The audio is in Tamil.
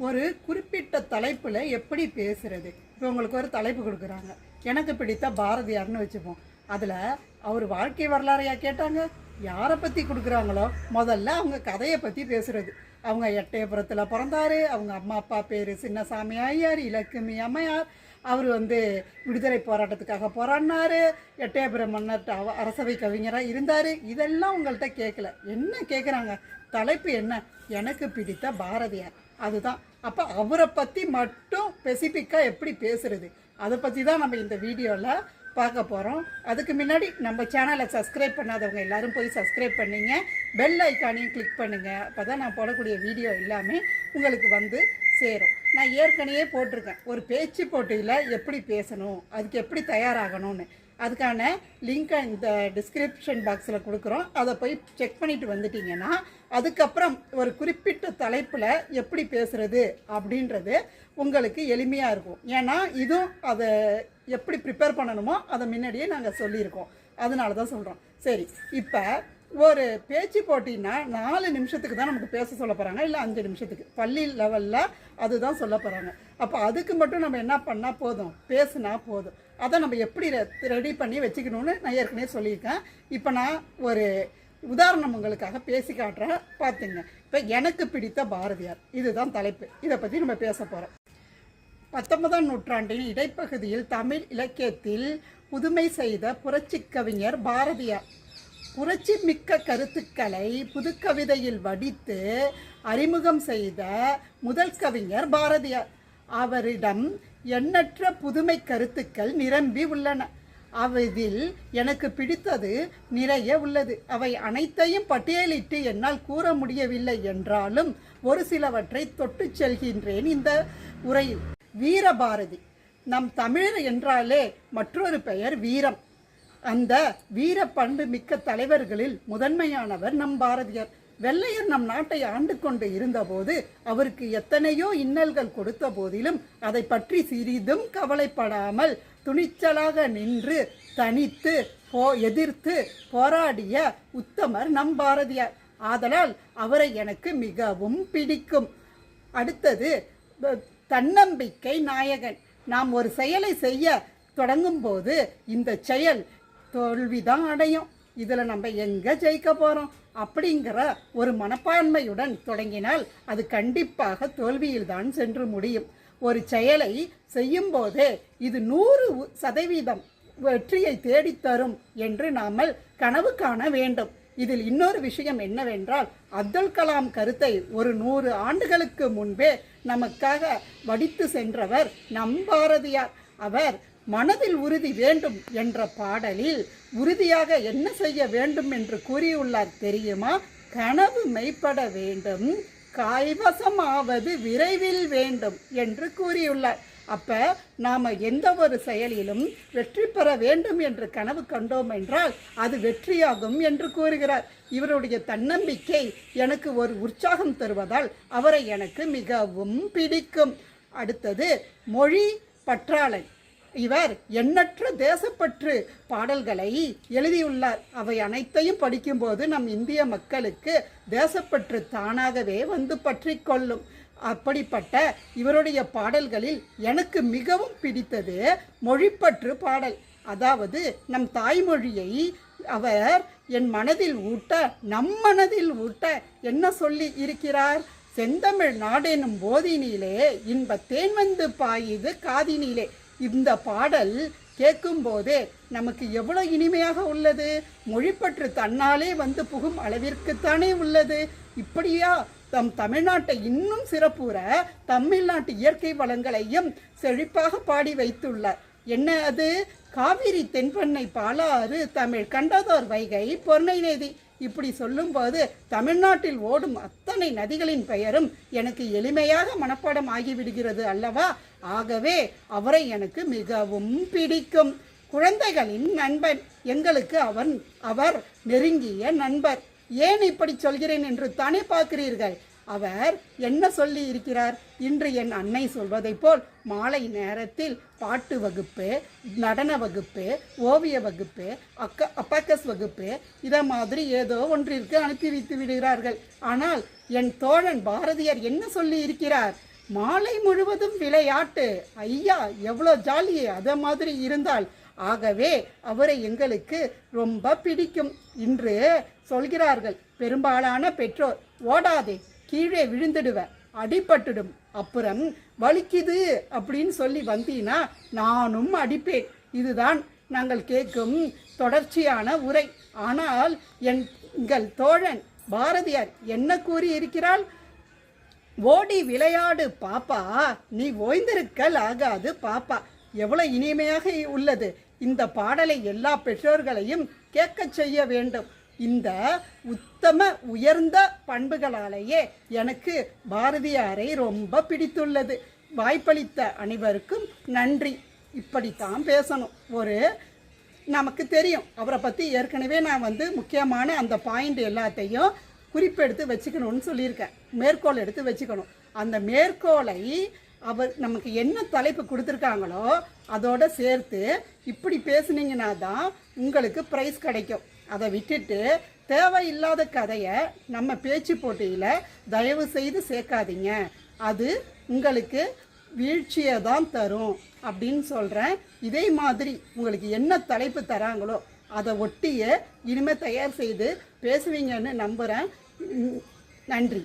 ஒரு குறிப்பிட்ட தலைப்பில் எப்படி பேசுகிறது இப்போ உங்களுக்கு ஒரு தலைப்பு கொடுக்குறாங்க. எனக்கு பிடித்த பாரதியார்னு வச்சுப்போம். அதில் அவர் வாழ்க்கை வரலாறையா கேட்டாங்க. யாரை பற்றி கொடுக்குறாங்களோ? முதல்ல அவங்க கதையை பற்றி பேசுகிறது அவங்க எட்டயபுரத்தில் பிறந்தாரு. அவங்க அம்மா அப்பா பேர் சின்னசாமி ஐயார் இலக்குமி அம்மையார். அவர் வந்து விடுதலை போராட்டத்துக்காக போராடினாரு. எட்டயபுரம் மன்னர் அவ- அரசவை கவிஞராக இருந்தார். இதெல்லாம் உங்கள்கிட்ட கேட்கல என்ன கேட்குறாங்க தலைப்பு என்ன? எனக்கு பிடித்த பாரதியார். அதுதான். அப்போ அவரை பற்றி மட்டும் ஸ்பெசிஃபிக்காக எப்படி பேசுகிறது அதை பற்றி தான் நம்ம இந்த வீடியோவில் பார்க்க போகிறோம் அதுக்கு முன்னாடி நம்ம சேனலை சப்ஸ்கிரைப் பண்ணாதவங்க எல்லாரும் போய் சப்ஸ்கிரைப் பண்ணிங்க. பெல் ஐக்கானையும் கிளிக் பண்ணுங்கள் அப்போ தான் நான் போடக்கூடிய வீடியோ எல்லாமே உங்களுக்கு வந்து சேரும். நான் ஏற்கனவே போட்டிருக்கேன். ஒரு பேச்சு போட்டியில் எப்படி பேசணும்? அதுக்கு எப்படி தயாராகணும்னு. அதுக்கான லிங்க்கை இந்த டிஸ்கிரிப்ஷன் பாக்ஸில் கொடுக்குறோம். அதை போய் செக் பண்ணிட்டு வந்துட்டீங்கன்னா அதுக்கப்புறம் ஒரு குறிப்பிட்ட தலைப்பில் எப்படி பேசுகிறது அப்படின்றது உங்களுக்கு எளிமையாக இருக்கும். ஏன்னா இதுவும் அதை எப்படி ப்ரிப்பேர் பண்ணணுமோ அதை முன்னாடியே நாங்கள் சொல்லியிருக்கோம். அதனால தான் சொல்கிறோம் சரி இப்போ ஒரு பேச்சு போட்டின்னா நாலு நிமிஷத்துக்கு தான் நமக்கு பேச சொல்ல போகிறாங்க இல்லை அஞ்சு நிமிஷத்துக்கு. பள்ளி லெவலில் அதுதான் சொல்ல போகிறாங்க அப்போ அதுக்கு மட்டும் நம்ம என்ன பண்ணால் போதும்? பேசுனா போதும். அதை நம்ம எப்படி ரெடி பண்ணி வச்சுக்கணும்னு நான் ஏற்கனவே சொல்லியிருக்கேன். இப்போ நான் ஒரு உதாரணம் உங்களுக்காக பேசி காட்டுறேன். பார்த்துங்க. இப்போ எனக்கு பிடித்த பாரதியார். இதுதான் தலைப்பு. இதை பற்றி நம்ம பேச போகிறோம் பத்தொன்பதாம் நூற்றாண்டின் இடைப்பகுதியில் தமிழ் இலக்கியத்தில் புதுமை செய்த புரட்சிக் கவிஞர் பாரதியார். புரட்சி மிக்க கருத்துக்களை புதுக்கவிதையில் வடித்து அறிமுகம் செய்த முதல் கவிஞர் பாரதியார். அவரிடம் எண்ணற்ற புதுமை கருத்துக்கள் நிரம்பி உள்ளன. அவதில் எனக்கு பிடித்தது நிறைய உள்ளது. அவை அனைத்தையும் பட்டியலிட்டு என்னால் கூற முடியவில்லை என்றாலும் ஒரு சிலவற்றை தொட்டுச் செல்கின்றேன் இந்த உரையில். வீரபாரதி. நம் தமிழர் என்றாலே மற்றொரு பெயர் வீரம். அந்த வீர பண்பு மிக்க தலைவர்களில் முதன்மையானவர் நம் பாரதியார். வெள்ளையர் நம் நாட்டை ஆண்டு கொண்டு இருந்தபோது அவருக்கு எத்தனையோ இன்னல்கள் கொடுத்த போதிலும் அதை பற்றி சிறிதும் கவலைப்படாமல் துணிச்சலாக நின்று தனித்து போ எதிர்த்து போராடிய உத்தமர் நம் பாரதியார். ஆதலால் அவரை எனக்கு மிகவும் பிடிக்கும். அடுத்தது தன்னம்பிக்கை நாயகன். நாம் ஒரு செயலை செய்ய தொடங்கும் போது இந்த செயல் தோல்விதான் அடையும். இதில் நம்ம எங்கே ஜெயிக்க போகிறோம் அப்படிங்கிற ஒரு மனப்பான்மையுடன் தொடங்கினால் அது கண்டிப்பாக தோல்வியில்தான் சென்று முடியும். ஒரு செயலை செய்யும்போதே இது நூறு சதவீதம் வெற்றியை தேடித்தரும் என்று நாமல் கனவு காண வேண்டும். இதில் இன்னொரு விஷயம் என்னவென்றால் அப்துல் கலாம் கருத்தை ஒரு நூறு ஆண்டுகளுக்கு முன்பே நமக்காக வடித்து சென்றவர் நம் பாரதியார். அவர் மனதில் உறுதி வேண்டும் என்ற பாடலில் உறுதியாக என்ன செய்ய வேண்டும் என்று கூறியுள்ளார் தெரியுமா? கனவு மெய்ப்பட வேண்டும் கைவசமாவது விரைவில் வேண்டும் என்று கூறியுள்ளார். அப்ப நாம எந்த ஒரு செயலிலும் வெற்றி பெற வேண்டும் என்று கனவு கண்டோம் என்றால் அது வெற்றியாகும் என்று கூறுகிறார். இவருடைய தன்னம்பிக்கை எனக்கு ஒரு உற்சாகம் தருவதால் அவரை எனக்கு மிகவும் பிடிக்கும். அடுத்தது மொழி பற்றாளன் இவர் எண்ணற்ற தேசப்பற்று பாடல்களை எழுதியுள்ளார். அவை அனைத்தையும் படிக்கும்போது நம் இந்திய மக்களுக்கு தேசப்பற்று தானாகவே வந்து பற்றி கொள்ளும். அப்படிப்பட்ட இவருடைய பாடல்களில் எனக்கு மிகவும் பிடித்தது மொழிப்பற்று பாடல். அதாவது நம் தாய்மொழியை அவர் என் மனதில் ஊட்ட நம் மனதில் ஊட்ட என்ன சொல்லி இருக்கிறார்? செந்தமிழ் நாடெனும் போதினிலே இன்ப தேன் வந்து பாயுது காதினிலே. இந்த பாடல் கேட்கும்போதே நமக்கு எவ்வளோ இனிமையாக உள்ளது? மொழிப்பற்று தன்னாலே வந்து புகும் அளவிற்குத்தானே உள்ளது. இப்படியா? தம் தமிழ்நாட்டை இன்னும் சிறப்புற தமிழ்நாட்டு இயற்கை வளங்களையும் செழிப்பாக பாடி வைத்துள்ளார். என்ன அது? காவிரி தென்பண்ணை பாலாறு தமிழ் கண்டதோர் வைகை பொன்னை நதி. இப்படி சொல்லும்போது தமிழ்நாட்டில் ஓடும் அத்தனை நதிகளின் பெயரும் எனக்கு எளிமையாக மனப்பாடம் ஆகிவிடுகிறது அல்லவா? ஆகவே அவரை எனக்கு மிகவும் பிடிக்கும். குழந்தைகளின் நண்பன் எங்களுக்கு அவன் அவர் நெருங்கிய நண்பர். ஏன் இப்படி சொல்கிறேன் என்று தானே பார்க்கிறீர்கள்? அவர் என்ன சொல்லி இருக்கிறார்? இன்று என் அன்னை சொல்வதைப் போல் மாலை நேரத்தில் பாட்டு வகுப்பு நடன வகுப்பு ஓவிய வகுப்பு அக்க அப்பாக்கஸ் வகுப்பு இதை மாதிரி ஏதோ ஒன்றிற்கு அனுப்பி வைத்து விடுகிறார்கள். ஆனால் என் தோழன் பாரதியார் என்ன சொல்லி இருக்கிறார்? மாலை முழுவதும் விளையாட்டு. ஐயா எவ்வளோ ஜாலி. அதை மாதிரி இருந்தால். ஆகவே அவரை எங்களுக்கு ரொம்ப பிடிக்கும். இன்று சொல்கிறார்கள் பெரும்பாலான பெற்றோர் ஓடாதே கீழே விழுந்துடுவ அடிபட்டுடும். அப்புறம் வலிக்குது அப்படின்னு சொல்லி வந்தீனா நானும் அடிப்பேன். இதுதான் நாங்கள் கேட்கும் தொடர்ச்சியான உரை. ஆனால் என் எங்கள் தோழன் பாரதியார் என்ன கூறி இருக்கிறாள் ஓடி விளையாடு பாப்பா. நீ ஓய்ந்திருக்கல் ஆகாது பாப்பா. எவ்வளவு இனிமையாக உள்ளது. இந்த பாடலை எல்லா பெற்றோர்களையும் கேட்கச் செய்ய வேண்டும். இந்த உத்தம உயர்ந்த பண்புகளாலேயே எனக்கு பாரதியாரை ரொம்ப பிடித்துள்ளது. வாய்ப்பளித்த அனைவருக்கும் நன்றி. இப்படித்தான் பேசணும். ஒரு நமக்கு தெரியும். அவரை பற்றி ஏற்கனவே நான் வந்து முக்கியமான அந்த பாயிண்ட் எல்லாத்தையும் குறிப்பெடுத்து வச்சுக்கணும்னு சொல்லியிருக்கேன். மேற்கோள் எடுத்து வச்சுக்கணும். அந்த மேற்கோளை அவர் நமக்கு என்ன தலைப்பு கொடுத்துருக்காங்களோ அதோட சேர்த்து இப்படி பேசுனீங்கன்னா தான் உங்களுக்கு ப்ரைஸ் கிடைக்கும். அதை விட்டுட்டு தேவையில்லாத கதையை நம்ம பேச்சு போட்டியில் தயவு செய்து சேர்க்காதீங்க. அது உங்களுக்கு வீழ்ச்சியை தான் தரும் அப்படின்னு சொல்கிறேன் இதே மாதிரி உங்களுக்கு என்ன தலைப்பு தராங்களோ அதை ஒட்டியே இனிமேல் தயார் செய்து பேசுவீங்கன்னு நம்புகிறேன் நன்றி.